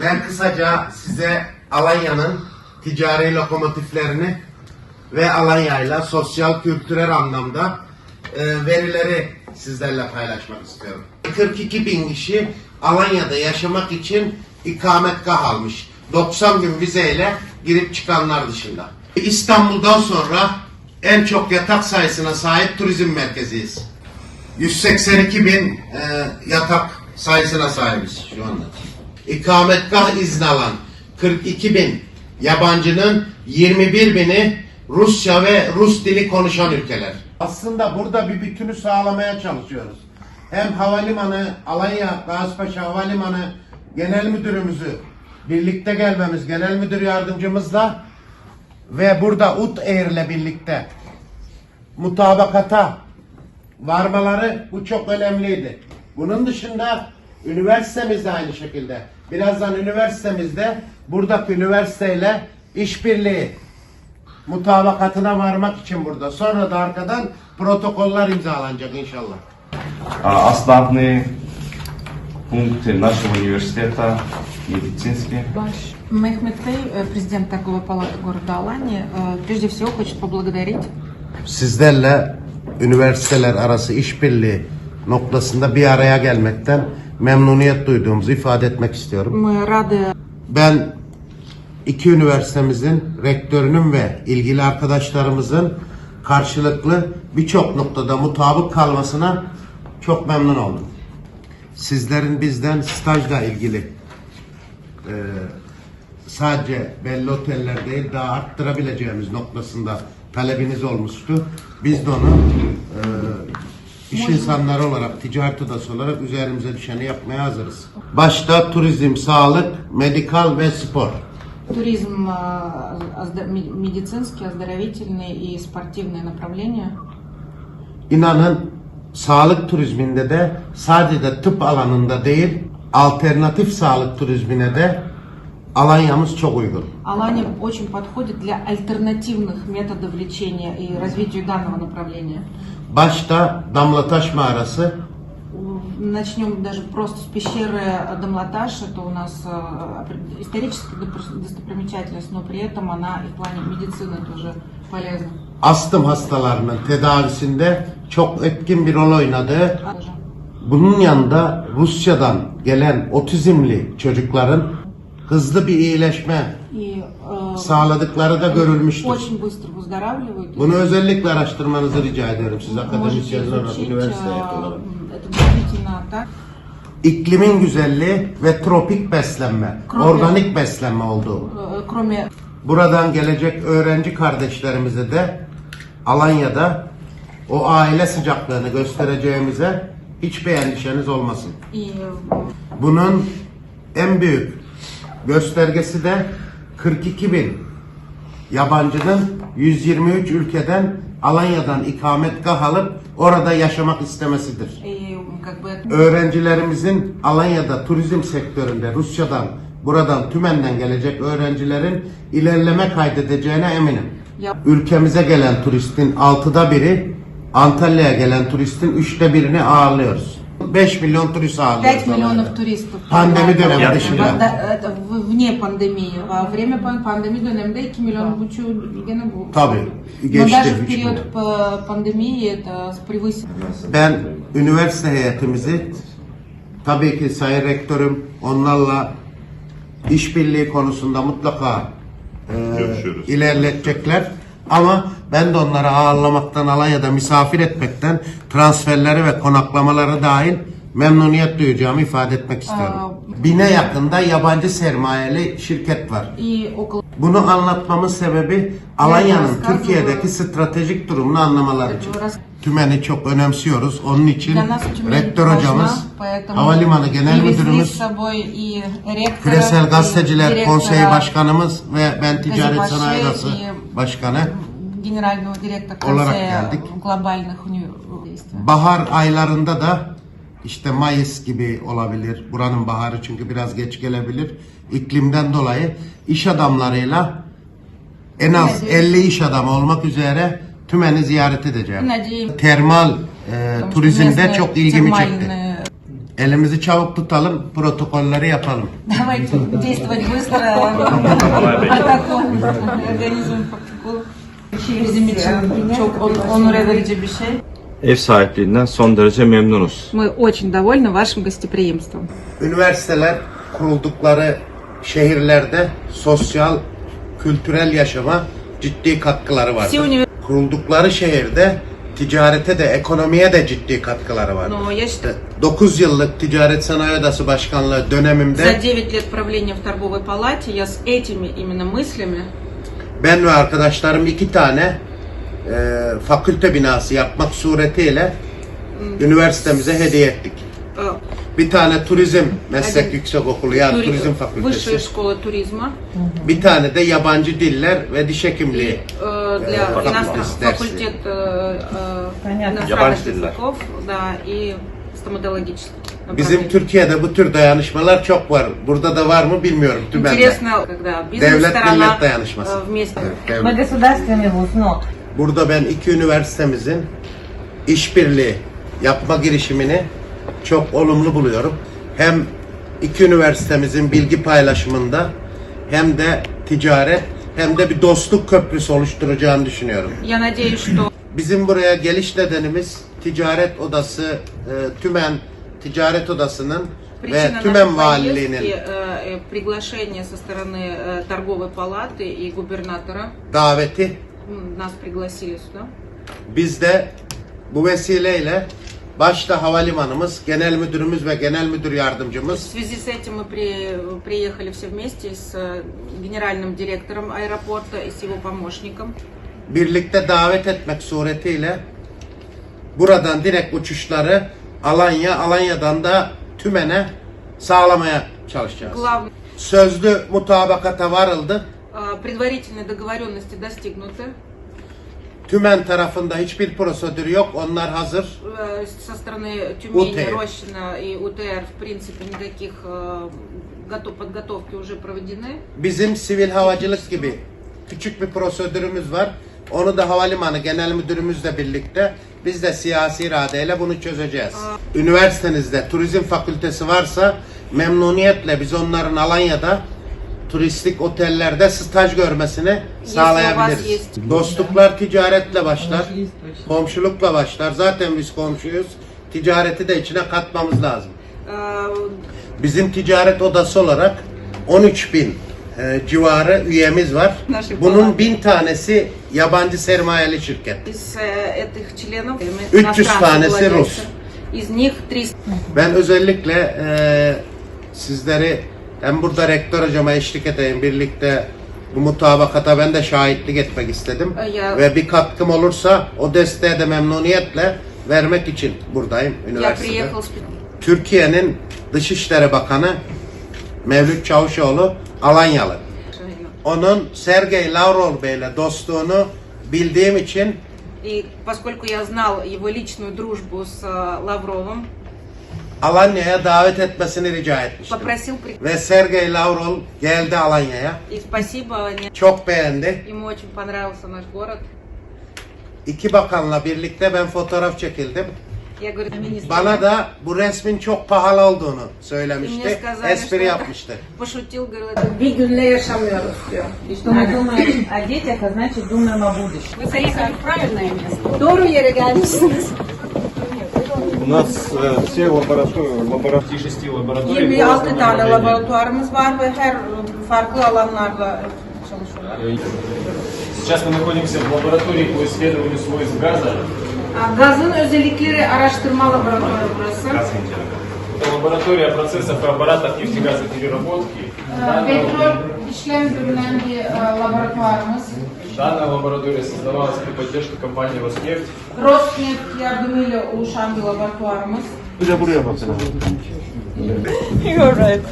Ben kısaca size Alanya'nın ticari lokomotiflerini ve Alanya'yla sosyal kültürel anlamda e, verileri sizlerle paylaşmak istiyorum. 42 bin kişi Alanya'da yaşamak için ikametgah almış. 90 gün vizeyle girip çıkanlar dışında. İstanbul'dan sonra en çok yatak sayısına sahip turizm merkeziyiz. 182 bin e, yatak sayısına sahibiz şu anda. İkametgah izni alan 42 bin yabancının 21 bini Rusça ve Rus dili konuşan ülkeler. Aslında burada bir bütünü sağlamaya çalışıyoruz. Hem havalimanı, Alanya Gazipaşa Havalimanı Genel Müdürümüzü birlikte gelmemiz, Genel Müdür Yardımcımızla ve burada UT Air ile birlikte mutabakata varmaları bu çok önemliydi. Bunun dışında üniversitemiz de aynı şekilde. Birazdan üniversitemizde buradaki üniversiteyle işbirliği mutabakatına varmak için burada. Sonra da arkadan protokoller imzalanacak inşallah. А основные пункты нашего университета медицинские. Баш Мехмед Бей, э, президент торговой палаты города Алании, э, прежде всего хочет поблагодарить Sizlerle üniversiteler arası işbirliği noktasında bir araya gelmekten memnuniyet duyduğumuzu ifade etmek istiyorum. Ben iki üniversitemizin rektörünün ve ilgili arkadaşlarımızın karşılıklı birçok noktada mutabık kalmasına çok memnun oldum. Sizlerin bizden stajla ilgili e, sadece belli oteller değil daha arttırabileceğimiz noktasında talebiniz olmuştu. Biz de onu e, iş insanları olarak, ticaret odası olarak üzerimize düşeni yapmaya hazırız. Başta turizm, sağlık, medikal ve spor. туризм, э, озда- ме- медицинский, оздоровительный и спортивные направления. İnanın sağlık turizminde de sadece tıp alanında değil, alternatif sağlık turizmine de Alanya'mız çok uygun. Алания очень подходит для альтернативных методов лечения и развитию данного направления. Başta Damlataş Mağarası, Начнем даже просто с пещеры Дамлаташ. Это у нас э, опре- историческая допр- достопримечательность, но при этом она и в плане медицины тоже полезна. astım hastalarının tedavisinde çok etkin bir rol oynadığı, Даже. bunun yanında Rusya'dan gelen otizmli çocukların hızlı bir iyileşme И э, sağladıkları da görülmüştür. Bunu özellikle araştırmanızı rica ederim siz akademik yazılar üniversite. İklimin güzelliği ve tropik beslenme, organik beslenme olduğu. Buradan gelecek öğrenci kardeşlerimize de Alanya'da o aile sıcaklığını göstereceğimize hiçbir endişeniz olmasın. Bunun en büyük göstergesi de 42 bin yabancının 123 ülkeden Alanya'dan ikametgah alıp orada yaşamak istemesidir. Öğrencilerimizin Alanya'da turizm sektöründe Rusya'dan, buradan tümenden gelecek öğrencilerin ilerleme kaydedeceğine eminim. Ülkemize gelen turistin altıda biri, Antalya'ya gelen turistin üçte birini ağırlıyoruz. 5 milyon turist 5 ağırlıyoruz. миллионов Alanya'da. туристов. Pandemi dönemi Я- dışında. Да, это в- вне пандемии. А время пан- пандемии döneminde 2 milyon buçuğu gene bu. Tabii, Но geçti, даже в üç период milyon. п- пандемии это превысило. Ben üniversite heyetimizi tabii ki Sayın Rektörüm onlarla işbirliği konusunda mutlaka e, Görüşüyoruz. ilerletecekler. Ama ben de onları ağırlamaktan, Alanya'da misafir etmekten transferleri ve konaklamaları dahil memnuniyet duyacağımı ifade etmek isterim. Aa, Bine yakında yabancı sermayeli şirket var. Bunu anlatmamın sebebi Alanya'nın Türkiye'deki stratejik durumunu anlamaları için tümeni çok önemsiyoruz. Onun için rektör hocamız, havalimanı genel müdürümüz, küresel gazeteciler konseyi başkanımız ve ben ticaret sanayi odası başkanı olarak geldik. Bahar aylarında da işte Mayıs gibi olabilir. Buranın baharı çünkü biraz geç gelebilir. İklimden dolayı iş adamlarıyla en az evet, 50 iş adamı olmak üzere Tümen'i ziyaret edeceğim. Надеемся, Termal e, потому что turizmde местные çok ilgimi çekti. термальные Elimizi çabuk tutalım, protokolleri yapalım. Давайте действовать быстро. Протокол. Организуем протокol. Bizim için çok on- onur edici bir şey. Ev sahipliğinden son derece memnunuz. Мы очень довольны вашим гостеприимством. Üniversiteler kuruldukları şehirlerde sosyal, kültürel yaşama ciddi katkıları var. Все универ- Kuruldukları şehirde ticarete de, ekonomiye de ciddi katkıları var. Но я считаю, 9 yıllık Ticaret Sanayi Odası Başkanlığı за dönemimde 9 лет правления в торговой палате я с этими именно мыслями ben ve arkadaşlarım iki tane e, fakülte binası yapmak suretiyle üniversitemize hediye ettik. э, Bir tane turizm meslek Hadi. yüksekokulu yani тури- turizm Высшая fakültesi. школа туризма Bir tane de yabancı diller ve diş hekimliği. э, для Э, иностранных факультет дерси. факультет э, э, Yabancı иностранных diller. языков, да, и стоматологических Bizim направлений. Türkiye'de bu tür dayanışmalar çok var. Burada da var mı bilmiyorum tümende. Интересно, когда Devlet бизнес-сторона millet dayanışması. э, вместе. Evet, Мы devlet. государственный вуз, НОТ. Burada ben iki üniversitemizin işbirliği yapma girişimini çok olumlu buluyorum. Hem iki üniversitemizin bilgi paylaşımında hem de ticaret hem de bir dostluk köprüsü oluşturacağını düşünüyorum. Я надеюсь, что Bizim buraya geliş nedenimiz Ticaret Odası, e, Tümen Ticaret Odası'nın ve причина Tümen нашей Valiliğinin поездки э, э, приглашение со стороны э, торговой палаты и губернатора. daveti М, Нас пригласили сюда. Biz de bu vesileyle başta havalimanımız, genel müdürümüz ve genel müdür В yardımcımız связи с этим мы при- приехали все вместе с э, генеральным директором аэропорта и с его помощником. birlikte davet etmek suretiyle buradan direkt uçuşları Alanya, Alanya'dan da Tümen'e sağlamaya çalışacağız. Главное, Sözlü mutabakata varıldı. э, предварительные договоренности достигнуты. Tümen tarafında hiçbir prosedür yok. Onlar hazır. Э, Со стороны Тюмени, УТР. Рощина и УТР, в принципе, никаких э, готов, подготовки уже проведены. Bizim sivil havacılık gibi küçük bir prosedürümüz var. Onu da havalimanı genel müdürümüzle birlikte biz de siyasi iradeyle bunu çözeceğiz. Üniversitenizde turizm fakültesi varsa memnuniyetle biz onların Alanya'da turistik otellerde staj görmesini sağlayabiliriz. Dostluklar ticaretle başlar, komşulukla başlar. Zaten biz komşuyuz. Ticareti de içine katmamız lazım. Bizim ticaret odası olarak 13 bin e, civarı üyemiz var. Bunun bin tanesi yabancı sermayeli şirket. 300 tanesi Rus. Ben özellikle e, sizleri hem burada rektör hocama eşlik edeyim birlikte bu mutabakata ben de şahitlik etmek istedim. Ya- Ve bir katkım olursa o desteğe de memnuniyetle vermek için buradayım я üniversitede. приехал с Türkiye'nin Dışişleri Bakanı Mevlüt Çavuşoğlu Alanyalı. Onun Sergey Lavrov Bey'le dostluğunu bildiğim için И поскольку я знал его личную дружбу с э, Лавровым, Alanya'ya davet etmesini rica etmiştim. попросил при- Ve Sergey Lavrov geldi Alanya'ya. И спасибо, мне- Çok beğendi. ему очень понравился наш город. İki bakanla birlikte ben fotoğraf çekildim. Я говорю, министр, Bana da bu resmin çok pahalı olduğunu и мне söylemişti. сказали, что Espri это- yapmıştı. пошутил, говорил, это bir günle yaşamıyoruz diyor. И что мы думаем о детях, а значит думаем о будущем. Вы заехали в правильное место. Doğru yere gelmişsiniz. У нас э, все лаборатории, лаборатории шести лабораторий. 26 по tane разным laboratuvarımız var ve her farklı alanlarda çalışıyorlar. направлениям. Сейчас мы находимся в лаборатории по исследованию свойств газа. Gazın özellikleri araştırma laboratuvarı burası. Это лаборатория процессов и аппаратов нефтегазопереработки. Petrol işlem bölünen bir e, laboratuvarımız. Данная лаборатория создавалась при поддержке компании «Роснефть». Роснефть я объединили у Шамби лаборатории. You're right.